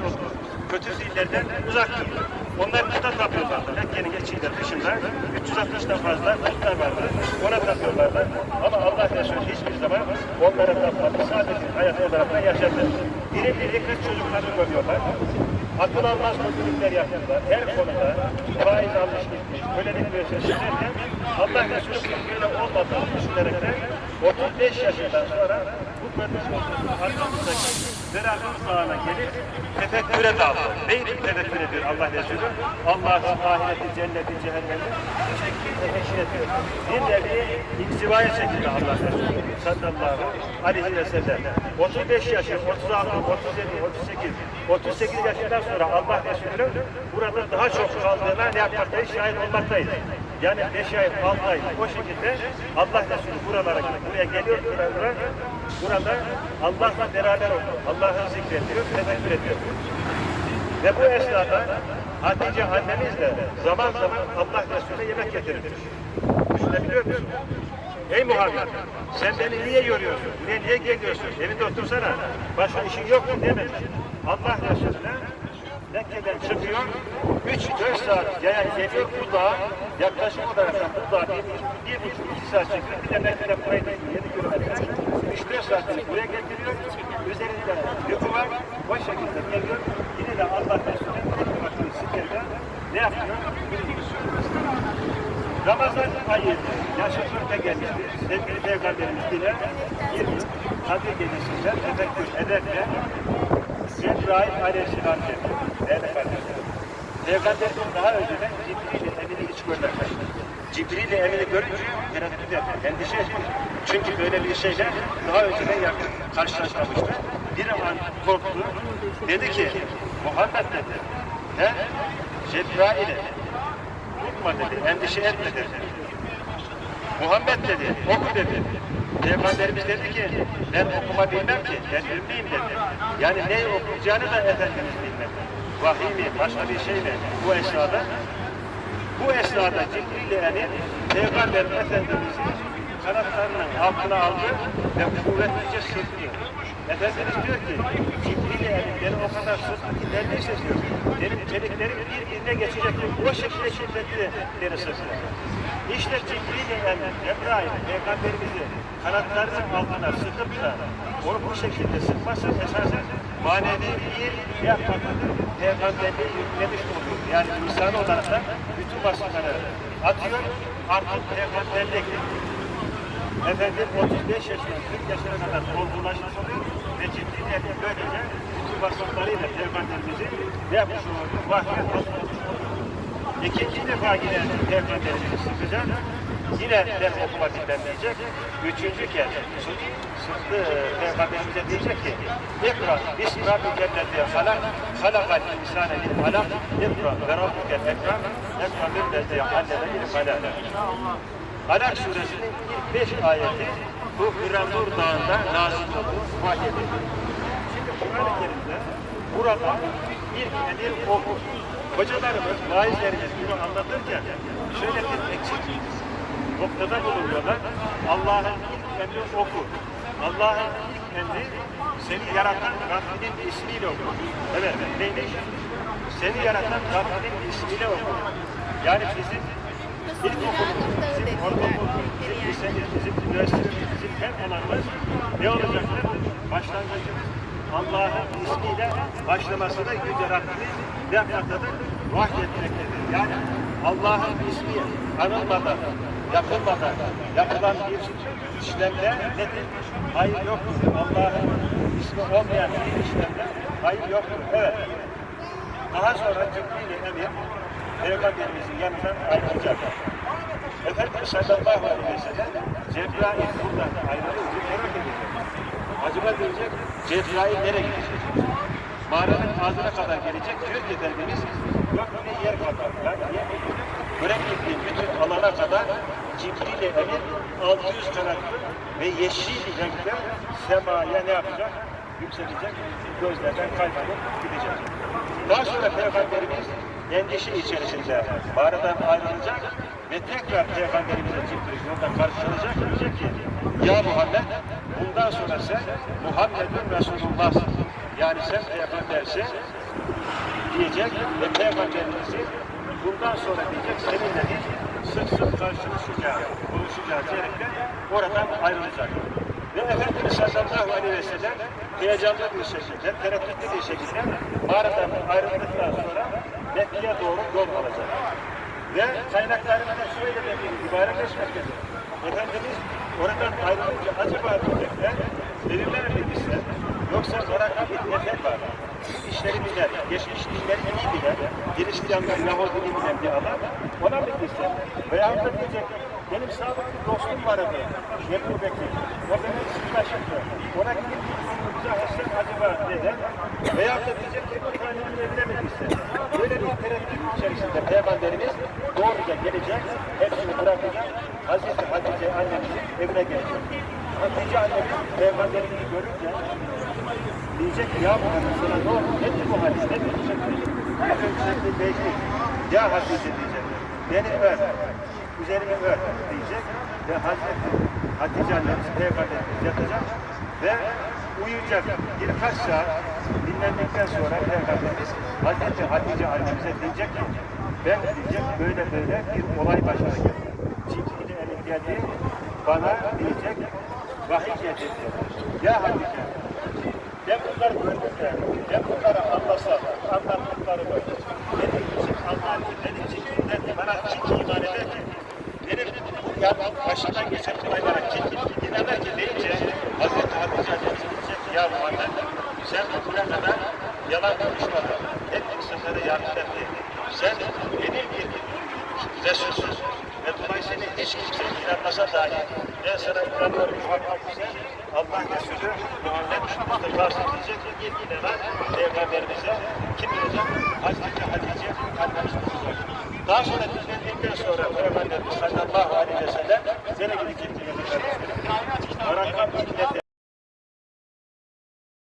olduğu kötü fiillerden uzaktır. Onlar puta tapıyorlardı. Mekke'nin içinde dışında 360'dan fazla putlar vardı. Ona tapıyorlardı. Ama Allah Resulü hiçbir zaman onlara tapmadı. Sadece hayat olarak yaşadı. Diri diri kız çocuklarını görüyorlar. Akıl almaz kötülükler yaptılar. Her konuda faiz almış gitmiş, kölelik müessesesi derken Allah Resulü böyle olmadığını düşünerekten 35 yaşından sonra bu olduğumuz arkamızdaki Berakın sağına gelip tefekküre daldı. Neydi tefekkür ediyor Allah Resulü? Allah'ın ahireti, cenneti, cehennemi ediyor. Bir nevi inzivaya çekildi Allah Resulü sallallahu aleyhi ve sellem. 35 yaşı, 36, 37, 38, 38 yaşından sonra Allah Resulü burada daha çok kaldığına ne yapmaktayız? Şahit olmaktayız. Yani 5 ay, 6 ay o şekilde Allah Resulü buralara buraya geliyor, burada, burada Allah'la beraber oluyor. Allah'ı zikrediyor, tefekkür ediyor. Ve bu esnada Hatice annemiz de zaman zaman Allah Resulü'ne yemek getirirmiş. Düşünebiliyor musun? Ey Muhammed, sen beni niye yoruyorsun? Buraya niye geliyorsun? Evinde otursana. Başka işin yok mu dememiş. Allah Resulü'ne Mekke'den çıkıyor, 3-4 saat yaya geliyor bu dağa, yaklaşık olarak bu dağa bir, bir buçuk iki saat çıkıyor, bir de Mekke'den buraya gidiyor, 7 kilometre. 3-4 saatini buraya getiriyor, üzerinde yükü var, o şekilde geliyor, yine de Allah Resulü'nün sikerken ne yapıyor? Ramazan ayı yaşı dörtte gelmişti. Sevgili Peygamberimiz yine bir Kadir gecesinden tefekkür ederken Cebrail Aleyhisselam geldi. Değerli kardeşlerim. Peygamberimiz daha önceden Cibril Emin'i hiç görmemiş. Cibril Emin'i görünce tereddüt etti, endişe etti. Çünkü böyle bir şeyle daha önceden yakın karşılaşmamıştı. Bir an korktu. Dedi ki, Muhammed dedi, he? Cebrail'e korkma dedi, endişe etme dedi. Muhammed dedi, oku dedi. Peygamberimiz dedi ki, ben okuma bilmem ki, ben ümmiyim dedi. Yani ne okuyacağını da Efendimiz bilmedi. Vahiy mi, başka bir şey mi? Bu esnada, bu esnada Cibril yani Peygamber Efendimiz'i kanatlarının altına aldı ve kuvvetlice sırtlı. Efendimiz diyor ki, Cibril beni o kadar sırtlı ki neredeyse diyor, benim çeliklerim birbirine geçecek. O şekilde şiddetli beni sırtlı. İşte Cibril yani Cebrail Peygamberimizi kanatlarının altına sıkıp da onu bu şekilde sıkması esasen manevi bir yapmaktadır. Peygamberliği yüklemiş oluyor. Yani insan olarak da bütün vasıfları atıyor. Artık peygamberlik efendim 35 yaşına 40 yaşına kadar olgunlaşmış oluyor ve ciddi yani böylece bütün vasıflarıyla peygamberimizi ne yapmış oluyor? Vahye oluyor. İkinci defa yine peygamberimizi sıkacak. Yine ben okuma dinlenmeyecek. Üçüncü kez sıktı peygamberimize diyecek ki İkra, Bismi Rabbikellezi halak, halakal insane bil alak, İkra ve Rabbikel ekram, Ekra millezi alleme bil halak. Alak suresinin ilk beş ayeti bu Hüranur Dağı'nda nazil oldu, vahyedildi. Şimdi Kur'an-ı Kerim'de burada ilk emir oku. Hocalarımız, vaizlerimiz bunu anlatırken şöyle bir eksik noktada bulunuyorlar. Allah'ın ilk emri oku. Allah'ın ilk emri seni yaratan Rabbinin ismiyle oku. Evet, neymiş? Seni yaratan Rabbinin ismiyle oku. Yani bizim ilk okulumuz, bizim ortaokulumuz, bizim bizim üniversitemiz, bizim her alanımız ne olacaktır? Başlangıcımız Allah'ın ismiyle başlamasına Yüce Rabbimiz ne yapmaktadır? Vahyetmektedir. Yani Allah'ın ismi anılmadan, yapılmadan yapılan bir işlemde nedir? Hayır yoktur. Allah'ın ismi olmayan bir işlemde hayır yoktur. Evet. Daha sonra Cibril-i Emir Peygamberimizin yanından ayrılacak. Efendimiz sallallahu aleyhi ve sellem Cebrail buradan ayrılınca merak edecek. Acaba diyecek Cebrail nereye gidecek? Mağaranın ağzına kadar gelecek. Diyor ki Efendimiz yine yer kadar. Yani yer Görebildiği bütün alana kadar Cibril-i Emir 600 kanatlı ve yeşil renkte semaya ne yapacak? Yükselecek, gözlerden kaybolup gidecek. Daha sonra Peygamberimiz endişe içerisinde mağaradan ayrılacak ve tekrar Peygamberimize Cibril yolda karşılanacak. Diyecek ki, Ya Muhammed, bundan sonra sen Muhammed'in Resulullah'sın. yani sen peygambersin diyecek ve peygamberimizi bundan sonra diyecek seninle biz sık sık karşılaşacağız, buluşacağız diyerekten oradan ayrılacak. Ve Efendimiz sallallahu aleyhi ve sellem heyecanlı bir şekilde, tereddütlü bir şekilde mağaradan ayrıldıktan sonra Mekke'ye doğru yol alacak. Ve kaynaklarımızda şöyle de bir ibare geçmektedir. Efendimiz oradan ayrılınca acaba diyecekler, verirler mi bize? Yoksa orada bir nefer var. İşleri bilen, geçmiş dinleri iyi bilen, Hristiyanlar, Yahudini bilen bir adam. Ona mı gitsin? Veyahut da diyecek, benim sadık bir dostum vardı. Ebu Bekir. O benim sırdaşımdı. Ona gidip bize hasret acaba neden? Veyahut da diyecek ki bu tanenin evine mi gitsin? Böyle bir tereddüt içerisinde Peygamberimiz doğruca gelecek, hepsini bırakacak. Hazreti Hatice annemizin evine gelecek. Hatice annemiz Peygamberimizi görünce diyecek ki ya Muhammed sana ne oldu? Nedir bu hadis? Nedir bu şekli belki. Ya Hatice diyecek. Beni ör. Üzerime ör diyecek. Ve Hazreti Hatice annemiz Peygamberimiz yatacak ve uyuyacak. Birkaç saat dinlendikten sonra Peygamberimiz Hazreti Hatice annemize diyecek ki ben diyecek böyle böyle bir olay başına geldi. Cibril emin geldi bana diyecek vahiy getirdi. Ya Hatice ben bunları gördüm de, ben bunları anlasam, anlattıklarımı, benim için ki, benim için bana kim iman eder ki, benim bu yan başından geçen olaylara kim dinlemez ki deyince, Hazreti Hatice Annemiz diyecek ya Muhammed, sen bugüne kadar yalan konuşmadın, hep insanlara yardım ettin. Sen benim bir Resulsüz ve dolayısıyla hiç kimse inanmasa dahi ben sana inanıyorum Muhammed ise Allah Resulü Muhammed Mustafa'sı diyecek ki ilk inanan Peygamberimize kim olacak? Hazreti Hatice annemiz olacak. Daha sonra dinlendikten sonra Peygamberimiz sallallahu aleyhi ve sellem nereye gidecek diye Arakan millete